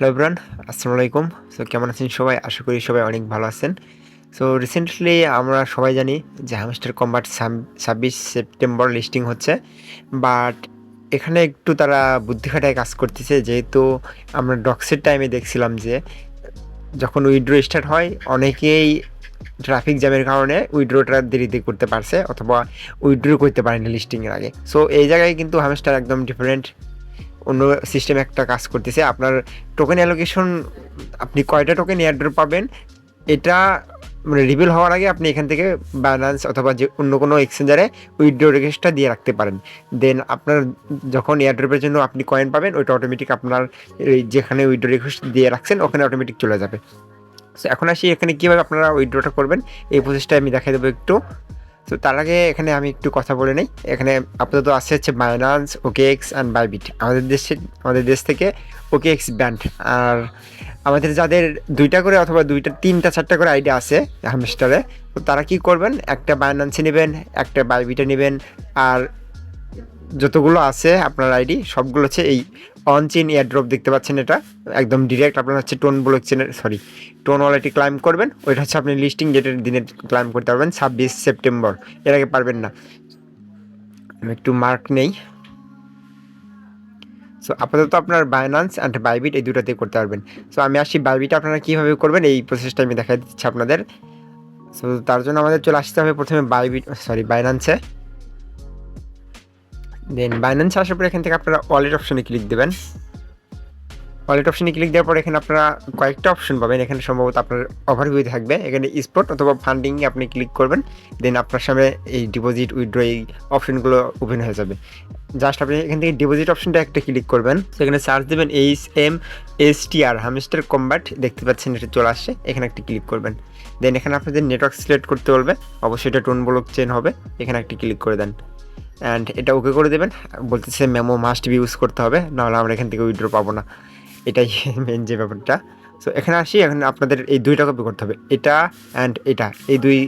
Hello bran আসসালামু আলাইকুম so কেমন আছেন সবাই? আশা করি সবাই অনেক ভালো আছেন। সো রিসেন্টলি আমরা সবাই জানি যে হ্যামস্টার কম্বাট ছাব্বিশ সেপ্টেম্বর লিস্টিং হচ্ছে। বাট এখানে একটু তারা বুদ্ধি খাটায় কাজ করতেছে। যেহেতু আমরা ডক্সের টাইমে দেখছিলাম যে যখন উইড্রো স্টার্ট হয়, অনেকেই ট্রাফিক জ্যামের কারণে উইড্রোটা দেরিতে করতে পারছে অথবা উইড্রো করতে পারেনি লিস্টিংয়ের আগে। সো এই জায়গায় কিন্তু হ্যামস্টার একদম ডিফারেন্ট অন্য সিস্টেম একটা কাজ করতেছে। আপনার টোকেন অ্যালোকেশন আপনি কয়টা টোকেন এয়ারড্রপ পাবেন? এটা মানে রিভিল হওয়ার আগে আপনি এখান থেকে ব্যালেন্স অথবা যে অন্য কোনো এক্সচেঞ্জারে উইড্রো রিকোয়েস্টটা দিয়ে রাখতে পারেন। দেন আপনার যখন এয়ারড্রপের জন্য আপনি কয়েন পাবেন, ওইটা অটোমেটিক আপনার যেখানে উইড্রো রিকোয়েস্ট দিয়ে রাখছেন, ওখানে অটোমেটিক চলে যাবে। সো এখন আসি, এখানে কীভাবে আপনারা উইড্রোটা করবেন? এই প্রসেসটা আমি দেখাই দেবো একটু। তো তার আগে এখানে আমি একটু কথা বলে নিই। এখানে আপাতত আছে হচ্ছে Binance okay X and Bybit আমাদের দেশে, আমাদের দেশ থেকে ওকে এক্স ব্যান্ড আর আমাদের যাদের দুইটা করে অথবা দুইটা, তিনটা, চারটা করে আইডিয়া আছে হ্যামস্টারে তো তারা কি করবেন? একটা বাইনান্সে নেবেন, একটা বাইবিটে নেবেন। আর যতগুলো আছে আপনার আইডি সবগুলো হচ্ছে এই অন চেন এয়ারড্রপ দেখতে পাচ্ছেন এটা। একদম ডিরেক্ট আপনার হচ্ছে টোন ব্লক চেনের সরি টোন ওয়ালেটে ক্লাইম করবেন। ওইটা হচ্ছে আপনি লিস্টিং ডেটের দিনে ক্লাইম করতে পারবেন, ছাব্বিশ সেপ্টেম্বর। এর আগে পারবেন না। আমি একটু মার্ক নেই। সো আপাতত আপনার বাইনান্স অ্যান্ড বাইবিট এই দুটাতেই করতে পারবেন। সো আমি আসি বাইবিট আপনারা কীভাবে করবেন, এই প্রসেসটা আমি দেখাই দিচ্ছি আপনাদের। সো তার জন্য আমাদের চলে আসতে হবে প্রথমে বাইবিট সরি বাইনান্সে দেন বাইন্যান্স আসার পর এখান থেকে আপনারা ওয়ালেট অপশনে ক্লিক দেবেন। ওয়ালেট অপশনে ক্লিক দেওয়ার পর এখানে আপনারা কয়েকটা অপশন পাবেন। এখানে সম্ভবত আপনার ওভারভিউ থাকবে। এখানে স্পট অথবা ফান্ডিং আপনি ক্লিক করবেন। দেন আপনার সামনে এই ডিপোজিট উইথড্র এই অপশনগুলো ওপেন হয়ে যাবে। জাস্ট আপনি এখান থেকে ডিপোজিট অপশনটা একটা ক্লিক করবেন। সেখানে সার্চ দেবেন H M S T R Hamster Kombat দেখতে পাচ্ছেন এটা চলে আসছে। এখানে একটা ক্লিক করবেন। দেন এখানে আপনাদের নেটওয়ার্ক সিলেক্ট করতে বলবে। অবশ্যই এটা টোন ব্লক চেন হবে। এখানে একটা ক্লিক করে দেন। অ্যান্ড এটা ওকে করে দেবেন। বলতেছে মেমো মাস্ট বি ইউজ করতে হবে, নাহলে আমরা এখান থেকে উইড্রো পাবো না। এটাই মেন যে ব্যাপারটা। সো এখানে আসি, এখন আপনাদের এই দুইটা কপি করতে হবে। এটা অ্যান্ড এটা। এই দুই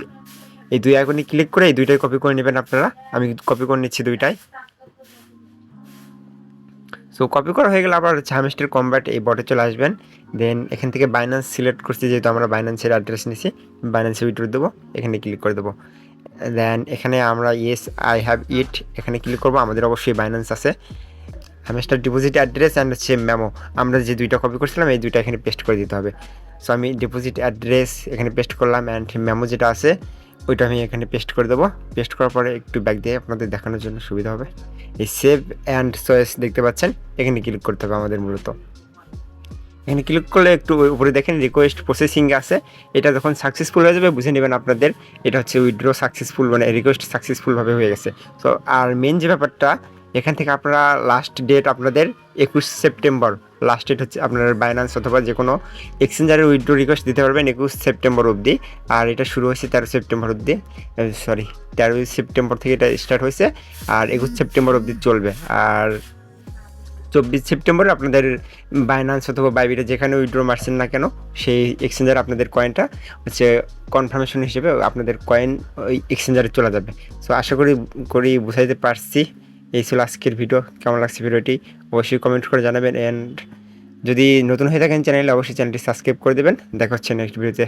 এই দুই আইকনে ক্লিক করে এই দুইটাই কপি করে নেবেন আপনারা। আমি কপি করে নিচ্ছি দুইটাই। সো কপি করা হয়ে গেলে আবার হচ্ছে হামিস্টার কম্ব্যাট এই বটে চলে আসবেন। দেন এখান থেকে বাইন্যান্স সিলেক্ট করছি, যেহেতু আমরা বাইন্যান্সের অ্যাড্রেস নিছি বাইন্যান্সে উইড্রো দেবো, এখানে ক্লিক করে দেবো। দেন এখানে আমরা ইয়েস আই হ্যাভ ইট এখানে ক্লিক করব, আমাদের অবশ্যই বাইন্যান্স আছে। হ্যামেস্টার ডিপোজিট অ্যাড্রেস অ্যান্ড হচ্ছে মেমো আমরা যে দুইটা কপি করছিলাম, এই দুইটা এখানে পেস্ট করে দিতে হবে। সো আমি ডিপোজিট অ্যাড্রেস এখানে পেস্ট করলাম অ্যান্ড মেমো যেটা আছে, ওইটা আমি এখানে পেস্ট করে দেবো। পেস্ট করার পরে একটু ব্যাগ দিয়ে আপনাদের দেখানোর জন্য সুবিধা হবে। এই সেভ অ্যান্ড চয়েস দেখতে পাচ্ছেন, এখানে ক্লিক করতে হবে আমাদের মূলত। এখানে ক্লিক করলে একটু উপরে দেখেন রিকোয়েস্ট প্রসেসিং আছে, এটা যখন সাকসেসফুল হয়ে যাবে, বুঝে নেবেন আপনাদের, এটা হচ্ছে উইড্রো সাকসেসফুল মানে রিকোয়েস্ট সাকসেসফুলভাবে হয়ে গেছে। সো আর মেন যে ব্যাপারটা এখান থেকে আপনারা লাস্ট ডেট আপনাদের একুশ সেপ্টেম্বর লাস্ট ডেট হচ্ছে আপনার বাইন্যান্স অথবা যে কোনো এক্সচেঞ্জারের উইড্রো রিকোয়েস্ট দিতে পারবেন একুশ সেপ্টেম্বর অবধি। আর এটা শুরু হয়েছে তেরো সেপ্টেম্বর অবধি। সরি তেরোই সেপ্টেম্বর থেকে এটা স্টার্ট হয়েছে আর একুশ সেপ্টেম্বর অবধি চলবে। আর চব্বিশ সেপ্টেম্বরে আপনাদের বাইন্যান্স অথবা বাইবিটা যেখানে উইড্রো মারছেন না কেন, সেই এক্সচেঞ্জার আপনাদের কয়েনটা হচ্ছে কনফার্মেশন হিসেবে আপনাদের কয়েন ওই এক্সচেঞ্জারে চলে যাবে। সো আশা করি করি বুঝাইতে পারছি। এই ছিল আজকের ভিডিও। কেমন লাগছে ভিডিওটি? অবশ্যই কমেন্ট করে জানাবেন। অ্যান্ড যদি নতুন হয়ে থাকেন চ্যানেলে, অবশ্যই চ্যানেলটি সাবস্ক্রাইব করে দেবেন। দেখা হচ্ছে নেক্সট ভিডিওতে